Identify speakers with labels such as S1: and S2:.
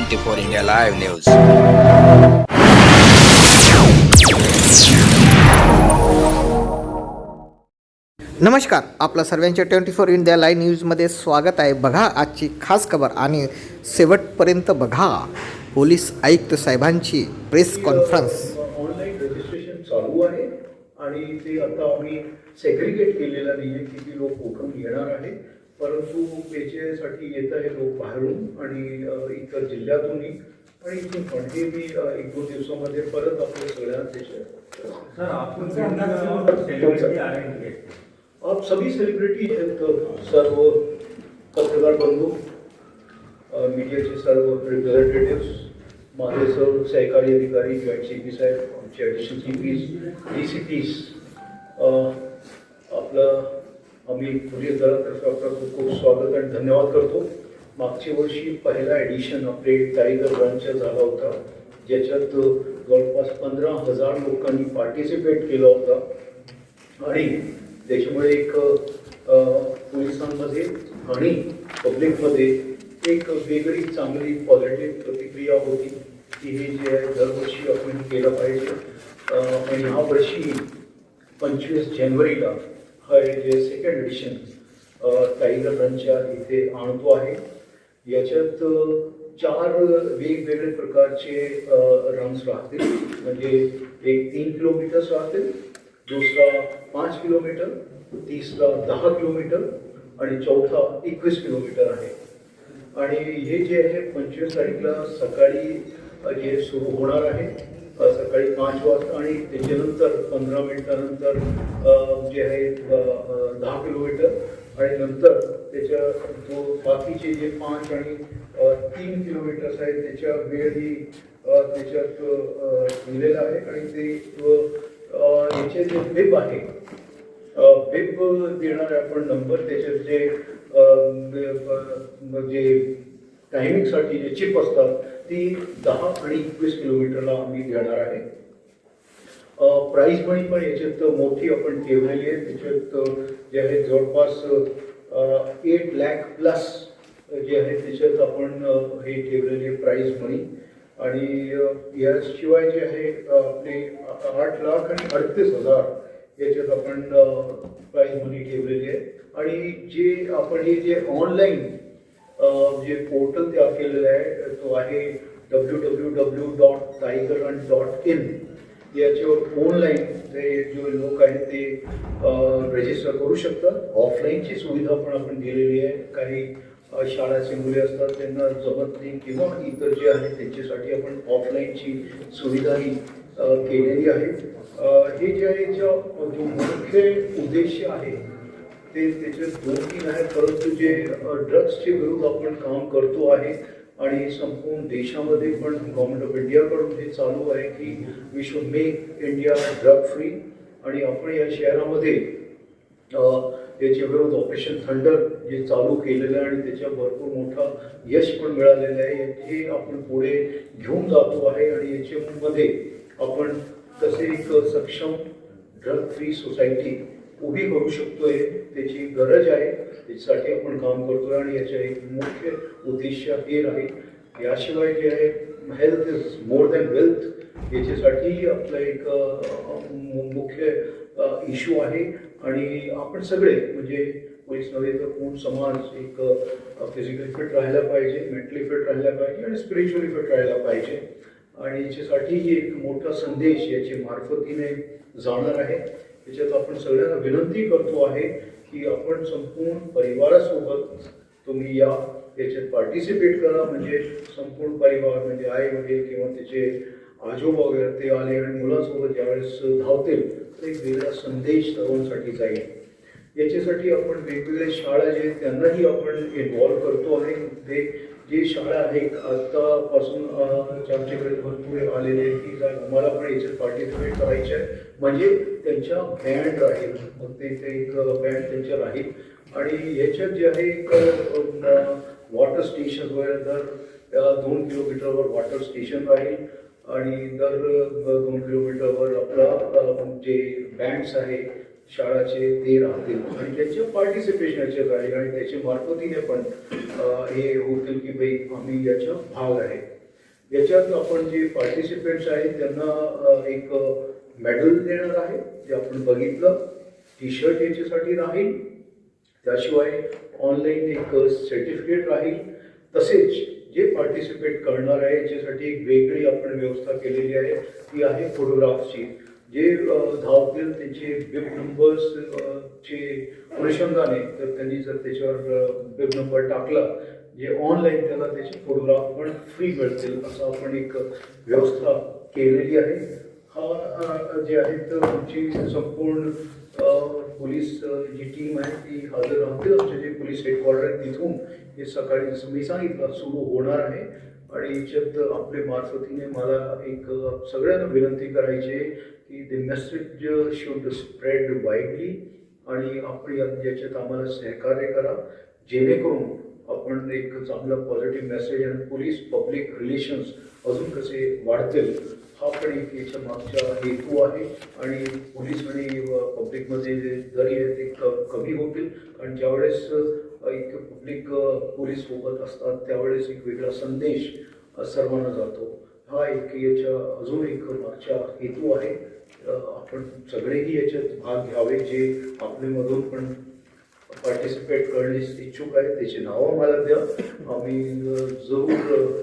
S1: Twenty four India live news.
S2: नमस्कार आपलं सर्वांच्या ट्वेंटी फोर इंडिया लाईव्ह न्यूजमध्ये स्वागत आहे. बघा आजची खास खबर आणि शेवटपर्यंत बघा. पोलीस आयुक्त साहेबांची प्रेस कॉन्फरन्स.
S3: ऑनलाईन रजिस्ट्रेशन चालू आहे आणि ते आता आम्ही सेग्रिगेट केलेलं नाही आहे किती लोक कुठून येणार आहे परंतु त्याच्यासाठी येत आहे लोक बाहेरून आणि इतर जिल्ह्यातूनही. आणि इथून पण हे मी एक दोन दिवसामध्ये परत आपल्या सगळ्या त्याच्या आप सभी सेलिब्रिटी आहेत सर्व पत्रकार बंधू मीडियाचे सर्व रिप्रेझेंटेटिव्स माझे सर्व सहकारी अधिकारी जॉईंट सी पी साहेब आमचे additional C Ps D C Ps आपलं आम्ही पोलीस दलातर्फे आपलं खूप खूप स्वागत आणि धन्यवाद करतो. मागच्या वर्षी पहिला एडिशन आपले टायगर रनचा झाला होता ज्याच्यात जवळपास पंधरा हजार लोकांनी पार्टिसिपेट केला होता. आणि त्याच्यामुळे एक पोलिसांमध्ये आणि पब्लिकमध्ये एक वेगळी चांगली पॉझिटिव्ह प्रतिक्रिया होती की हे जे आहे दरवर्षी आपण केलं पाहिजे. आणि ह्या वर्षी पंचवीस जानेवारीला हे जे सेकंड एडिशन काही रनच्या इथे आणतो आहे. याच्यात चार वेगवेगळे प्रकारचे रन्स राहतील. म्हणजे एक तीन किलोमीटर्स राहतील दुसरा पाच किलोमीटर तिसरा दहा किलोमीटर आणि चौथा एकवीस किलोमीटर आहे. आणि हे जे आहे पंचवीस तारीखला सकाळी जे सुरू होणार आहे. सकाळी पाच वाजता आणि त्याच्यानंतर पंधरा मिनिटानंतर जे आहे दहा किलोमीटर. आणि नंतर त्याच्या जो बाकीचे जे पाच आणि तीन किलोमीटर्स आहेत त्याच्या वेळ ही त्याच्यात दिलेला आहे. आणि ते याचे जे वेब आहे वेब देणार आपण नंबर त्याच्यात जे जे टायमिंगसाठी जे चिप असतात ती दहा आणि एकवीस किलोमीटरला आम्ही देणार आहे. प्राईज मनी पण याच्यात मोठी आपण ठेवलेली आहे. त्याच्यात जे आहे जवळपास एट लॅक प्लस जे आहे त्याच्यात आपण हे ठेवलेले प्राईज मनी आणि याशिवाय जे आहे आपले आठ लाख आणि अडतीस हजार याच्यात आपण प्राईज मनी ठेवलेली आहे. आणि जे आपण हे जे ऑनलाईन जे पोर्टल त्या केलेलं आहे तो आहे W W W dot tiger run dot in याच्यावर ऑनलाईन जे जे लोक आहेत ते रजिस्टर करू शकतात. ऑफलाईनची सुविधा पण आपण दिलेली आहे. काही शाळाची शाळाचे मुले असतात त्यांना जमत नाही किंवा इतर जे आहे त्यांच्यासाठी आपण ऑफलाईनची सुविधाही केलेली आहे. हे जे आहे जो मुख्य उद्देश आहे ते त्याच्यात दोन तीन आहेत. परंतु जे ड्रग्सचे विरुद्ध आपण काम करतो आहे आणि संपूर्ण देशामध्ये पण गव्हर्नमेंट ऑफ इंडियाकडून हे चालू आहे की we should make India drug free. आणि आपण या शहरामध्ये अ, याच्या ऑपरेशन थंडर जे चालू केलेलं आहे आणि त्याच्या भरपूर मोठा यश पण मिळालेलं आहे. हे आपण पुढे घेऊन जातो आहे आणि याच्यामध्ये आपण कसे एक सक्षम ड्रग फ्री सोसायटी उभी करू शकतोय त्याची गरज आहे त्याच्यासाठी आपण काम करतोय आणि याच्या एक मुख्य उद्देश हे राहील याशिवाय जे आहे health is more than wealth याच्यासाठी आपलं एक मुख्य इश्यू आहे. आणि आपण सगळे म्हणजे पोलीस नव्हे तर कोण समाज एक फिजिकली फिट राहायला पाहिजे मेंटली फिट राहायला पाहिजे आणि स्पिरिच्युअली फिट राहायला पाहिजे. आणि याच्यासाठीही एक मोठा संदेश याची मार्फतीने जाणार आहे. त्याच्यात आपण सगळ्यांना विनंती करतो आहे की आपण संपूर्ण परिवारासोबत तुम्ही या याच्यात पार्टिसिपेट करा. म्हणजे संपूर्ण परिवार म्हणजे आई वडील किंवा त्याचे आजोबा वगैरे ते आले आणि मुलांसोबत ज्यावेळेस धावतील तर एक वेगळा संदेश सर्वांसाठी जाईल. याच्यासाठी आपण वेगवेगळ्या शाळा जे आहेत त्यांनाही आपण इन्व्हॉल्व करतो आणि ते जे शाळा आहेत आत्तापासून जे आमच्याकडे भरपूर आलेले आहेत. की आम्हाला पण याच्यात पार्टिसिपेट करायचे आहे. म्हणजे त्यांच्या बँड राहील मग ते एक बँड त्यांच्या राहील. आणि याच्यात जे आहे एक वॉटर स्टेशन वगैरे दर दोन किलोमीटरवर वॉटर स्टेशन राहील. आणि दर दोन किलोमीटरवर आपला जे बँड्स आहे शाळाचे ते राहतील. आणि त्याच्या पार्टिसिपेशनचे राहील. आणि त्याचे मार्फतीने पण हे होतील की भाई आम्ही याचा भाग आहे. याच्यात आपण जे पार्टिसिपेंट्स आहेत त्यांना एक मेडल देणार आहे जे आपण बघितलं टी शर्ट याच्यासाठी राहील. त्याशिवाय ऑनलाईन एक सर्टिफिकेट राहील. तसेच जे पार्टिसिपेट करणार आहे याच्यासाठी एक वेगळी आपण व्यवस्था केलेली आहे. ती आहे फोटोग्राफची जे धावतील त्यांचे बिब नंबर्स चे अनुषंगाने तर त्यांनी जर त्याच्यावर बिब नंबर टाकला जे ऑनलाईन त्याला त्याचे फोटोग्राफ पण फ्री मिळतील असं आपण एक व्यवस्था केलेली आहे. हा जे आहे तर आमची संपूर्ण पोलीस जी टीम आहे ती हजर राहतील आमचे जे पोलीस हेडक्वार्टर आहे तिथून हे सकाळी जसं मी सांगितलं सुरू होणार आहे. आणि याच्यात आपल्या मार्फतीने मला एक सगळ्यांना विनंती करायची आहे की the message should spread widely आणि आपण याच्यात आम्हाला सहकार्य करा. जेणेकरून आपण एक चांगला पॉझिटिव्ह मेसेज आणि पोलीस पब्लिक रिलेशन्स अजून कसे वाढतील हा पण एक याच्या मागचा हेतू आहे. आणि पोलीस आणि पब्लिकमध्ये जे दरी आहे ते क- कमी होतील. कारण ज्यावेळेस एक पब्लिक पोलीस सोबत असतात त्यावेळेस एक वेगळा संदेश सर्वांना जातो. हा एक याच्या अजून एक मागचा हेतू आहे. आपण सगळेही याच्यात भाग घ्यावे जे आपल्यामधून पण पार्टिसिपेट करण्यास इच्छुक आहे त्याची नावं मला द्या. आम्ही जरूर